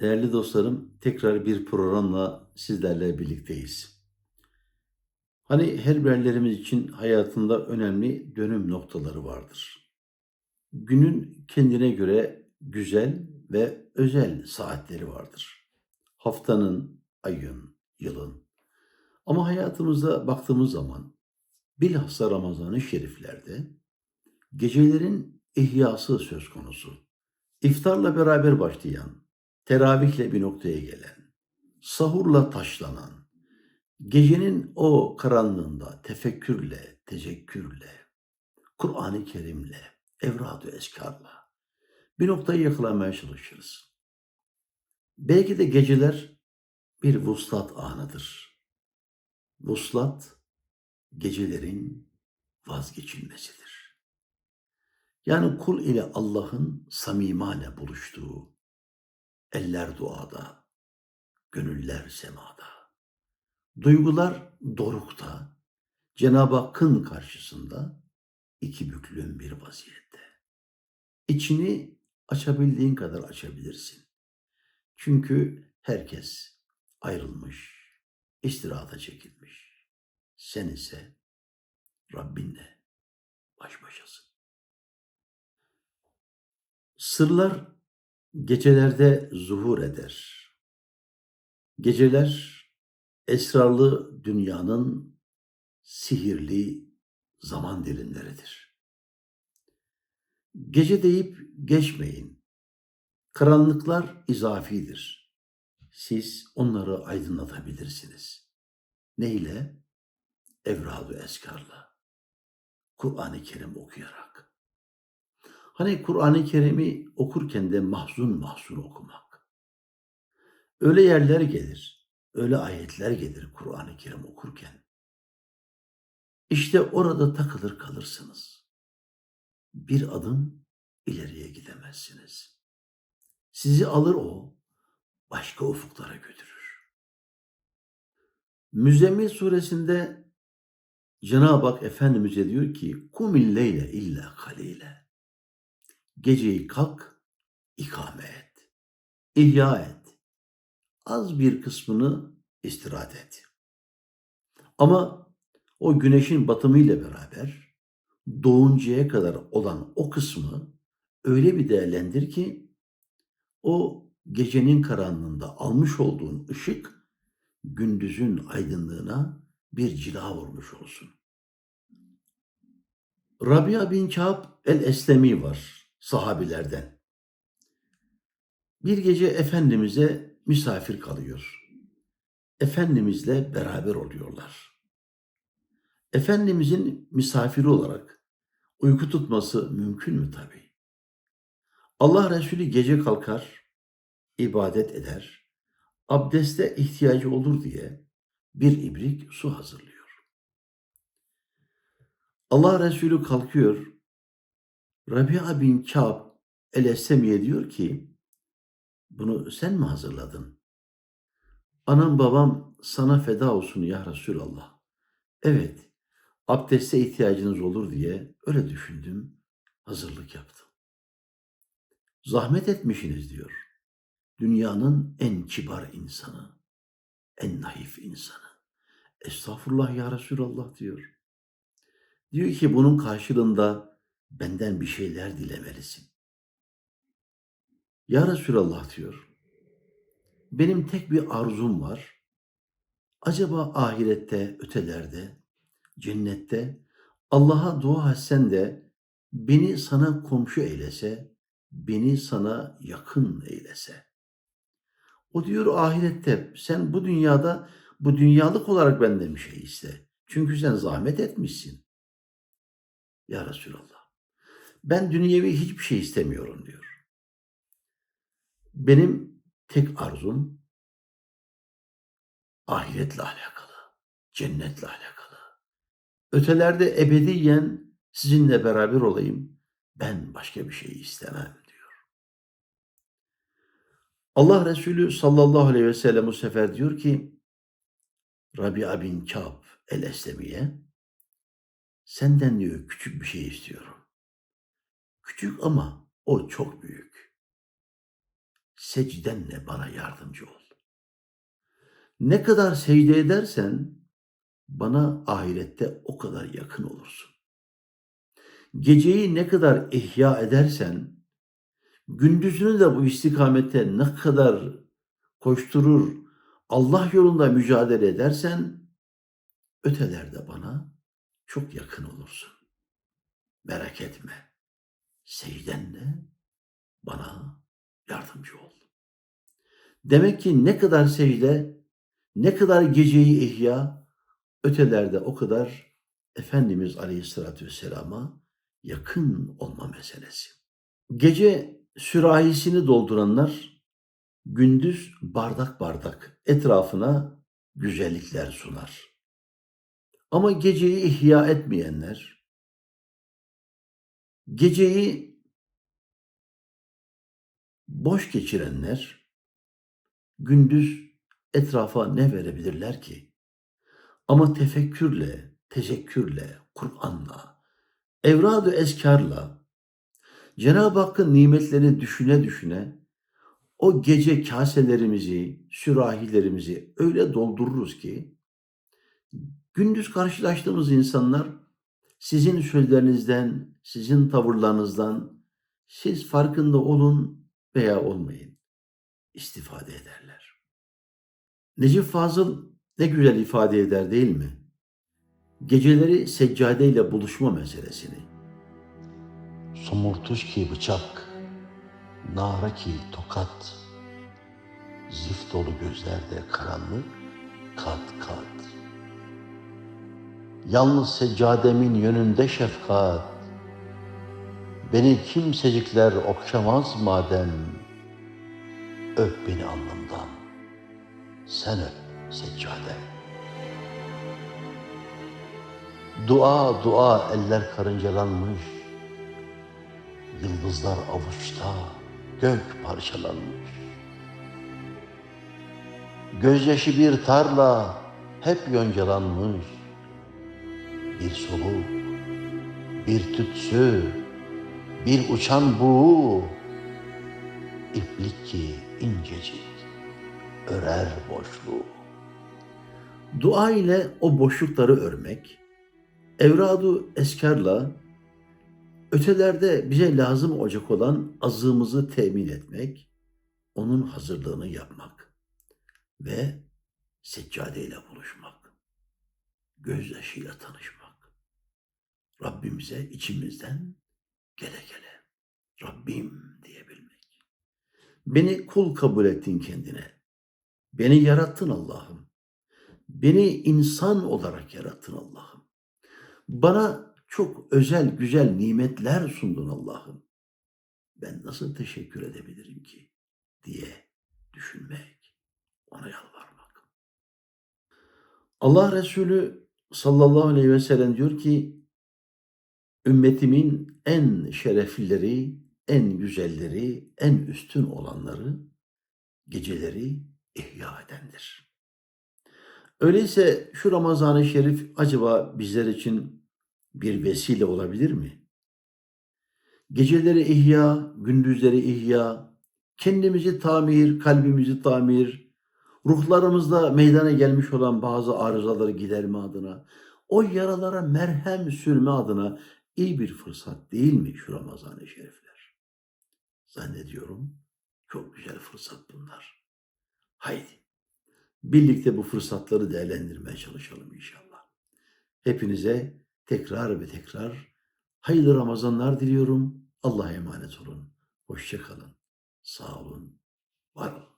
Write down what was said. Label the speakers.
Speaker 1: Değerli dostlarım, tekrar bir programla sizlerle birlikteyiz. Hani her birerlerimiz için hayatında önemli dönüm noktaları vardır. Günün kendine göre güzel ve özel saatleri vardır. Haftanın, ayın, yılın. Ama hayatımıza baktığımız zaman bilhassa Ramazan-ı Şeriflerde gecelerin ihyası söz konusu. İftarla beraber başlayan, teravihle bir noktaya gelen, sahurla taşlanan, gecenin o karanlığında tefekkürle, tezekkürle, Kur'an-ı Kerim'le, evrad-ı eskarla bir noktayı yakalamaya çalışırız. Belki de geceler bir vuslat anıdır. Vuslat, gecelerin vazgeçilmesidir. Yani kul ile Allah'ın samimane buluştuğu, eller duada, gönüller semada, duygular dorukta, Cenab-ı Hakk'ın karşısında iki büklüm bir vaziyette. İçini açabildiğin kadar açabilirsin. Çünkü herkes ayrılmış, istirahata çekilmiş. Sen ise Rabbinle baş başasın. Sırlar gecelerde zuhur eder. Geceler esrarlı dünyanın sihirli zaman dilimleridir. Gece deyip geçmeyin. Karanlıklar izafidir. Siz onları aydınlatabilirsiniz. Neyle? Evradu eskarla. Kur'an-ı Kerim okuyarak. Hani Kur'an-ı Kerim'i okurken de mahzun mahzun okumak. Öyle yerler gelir, öyle ayetler gelir Kur'an-ı Kerim okurken. İşte orada takılır kalırsınız. Bir adım ileriye gidemezsiniz. Sizi alır o, başka ufuklara götürür. Müzzemmil suresinde Cenab-ı Hak Efendimiz'e diyor ki, Kumil leyle illa kalile. Geceyi kalk, ikame et. İhya et. Az bir kısmını istirahat et. Ama o güneşin batımıyla beraber doğuncaya kadar olan o kısmı öyle bir değerlendir ki o gecenin karanlığında almış olduğun ışık gündüzün aydınlığına bir cila vurmuş olsun. Rabia bin Kâb el-Eslemi var sahabilerden. Bir gece Efendimiz'e misafir kalıyor. Efendimiz'le beraber oluyorlar. Efendimiz'in misafiri olarak uyku tutması mümkün mü tabi? Allah Resulü gece kalkar, ibadet eder, abdeste ihtiyacı olur diye bir ibrik su hazırlıyor. Allah Resulü kalkıyor, Rabia bin Kâb el-Esemiye diyor ki, bunu sen mi hazırladın? Anam babam sana feda olsun ya Resulallah. Evet, abdeste ihtiyacınız olur diye öyle düşündüm, hazırlık yaptım. Zahmet etmişsiniz diyor. Dünyanın en kibar insanı, en naif insanı. Estağfurullah ya Resulallah diyor. Diyor ki bunun karşılığında benden bir şeyler dilemelisin. Ya Resulallah diyor. Benim tek bir arzum var. Acaba ahirette, ötelerde, cennette Allah'a dua etsen de beni sana komşu eylese, beni sana yakın eylese. O diyor ahirette sen bu dünyada bu dünyalık olarak benden bir şey iste. Çünkü sen zahmet etmişsin. Ya Resulallah. Ben dünyevi hiçbir şey istemiyorum diyor. Benim tek arzum ahiretle alakalı, cennetle alakalı. Ötelerde ebediyen sizinle beraber olayım. Ben başka bir şey istemem diyor. Allah Resulü sallallahu aleyhi ve sellem bu sefer diyor ki Rabia bin Kâb el-Eslemi'ye senden diyor küçük bir şey istiyorum. Küçük ama o çok büyük. secdenle bana yardımcı ol. Ne kadar secde edersen bana ahirette o kadar yakın olursun. Geceyi ne kadar ihya edersen, gündüzünü de bu istikamette ne kadar koşturur, Allah yolunda mücadele edersen, ötelerde bana çok yakın olursun. Merak etme, secdenle bana yardımcı ol. Demek ki ne kadar secde, ne kadar geceyi ihya, ötelerde o kadar Efendimiz Aleyhisselatü Vesselam'a yakın olma meselesi. Gece sürahisini dolduranlar gündüz bardak bardak etrafına güzellikler sunar. Ama geceyi ihya etmeyenler, geceyi boş geçirenler gündüz etrafa ne verebilirler ki? Ama tefekkürle, tezekkürle, Kur'an'la, evrad-ı eskarla, Cenab-ı Hakk'ın nimetlerini düşüne düşüne o gece kaselerimizi, sürahilerimizi öyle doldururuz ki gündüz karşılaştığımız insanlar sizin sözlerinizden, sizin tavırlarınızdan siz farkında olun veya olmayın istifade ederler. Necip Fazıl ne güzel ifade eder değil mi? Geceleri seccadeyle buluşma meselesini.
Speaker 2: Somurtuş ki bıçak, nara ki tokat, zift dolu gözlerde karanlık kat kat. Yalnız seccademin yönünde şefkat, beni kimsecikler okşamaz madem, öp beni alnımdan, sen öp seccade. Dua dua eller karıncalanmış, Yıldızlar avuçta, gök parçalanmış. Gözyaşı bir tarla, hep yoncalanmış. Bir soluk, bir tütsü, bir uçan buğu. İplik ki incecik, örer boşluğu.
Speaker 1: Dua ile o boşlukları örmek, evradu eskarla ötelerde bize lazım olacak olan azığımızı temin etmek, onun hazırlığını yapmak ve seccadeyle buluşmak, gözyaşıyla tanışmak, Rabbimize içimizden gele gele Rabbim diyebilmek. Beni kul kabul ettin kendine. Beni yarattın Allah'ım. Beni insan olarak yarattın Allah'ım. Bana çok özel güzel nimetler sundun Allah'ım. Ben nasıl teşekkür edebilirim ki diye düşünmek, ona yalvarmak. Allah Resulü sallallahu aleyhi ve sellem diyor ki ümmetimin en şereflileri, en güzelleri, en üstün olanları geceleri ihya edendir. Öyleyse şu Ramazan-ı Şerif acaba bizler için bir vesile olabilir mi? Geceleri ihya, gündüzleri ihya, kendimizi tamir, kalbimizi tamir, ruhlarımızda meydana gelmiş olan bazı arızaları giderme adına, o yaralara merhem sürme adına iyi bir fırsat değil mi şu Ramazan-ı Şerifler? Zannediyorum çok güzel fırsat bunlar. Haydi birlikte bu fırsatları değerlendirmeye çalışalım inşallah. Hepinize tekrar ve tekrar hayırlı Ramazanlar diliyorum. Allah'a emanet olun. Hoşçakalın. Sağ olun. Var olun.